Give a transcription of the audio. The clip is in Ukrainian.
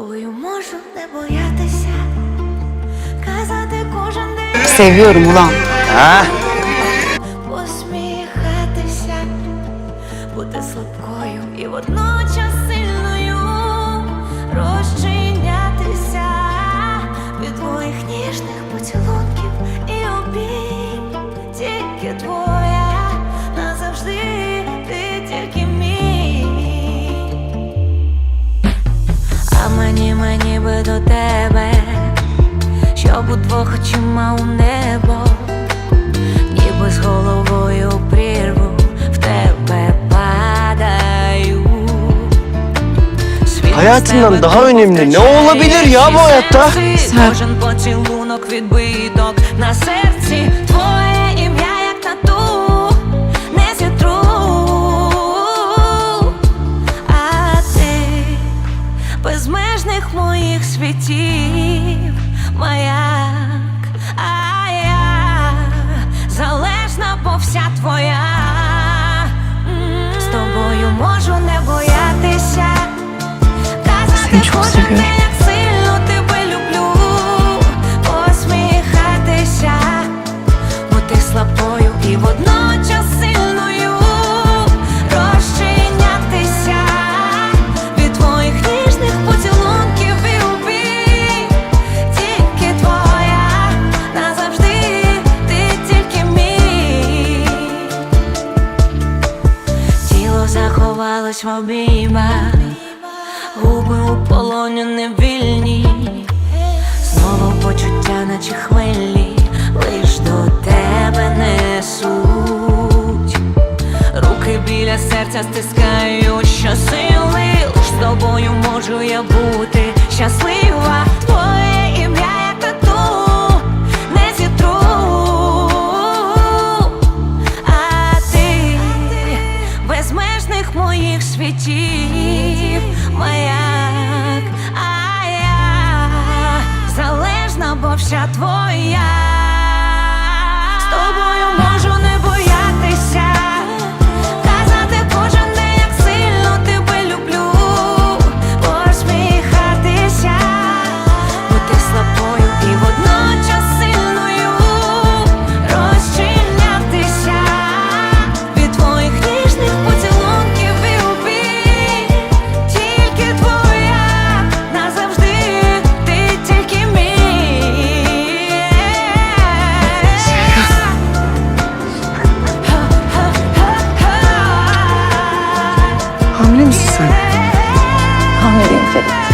тобою можу не боятися, казати кожен день, Seviyorum ulan. Ha? Очима у небо, ніби з головою прірву в тебе падаю. Світ Hayatından daha önemli ne olabilir ya bu hayatta? Кожен поцілунок відбиток на серці, твоє ім'я, як тату, не зітру. А ти безмежних моїх світів, тільки мій. Тіло заховалось в обіймах, губи у полоні невільні, знову почуття, наче хвилі, лиш до тебе несуть. Руки біля серця стискають що сили, з тобою можу я бути щаслива. Душа твоя з тобою. Hungry Ferit.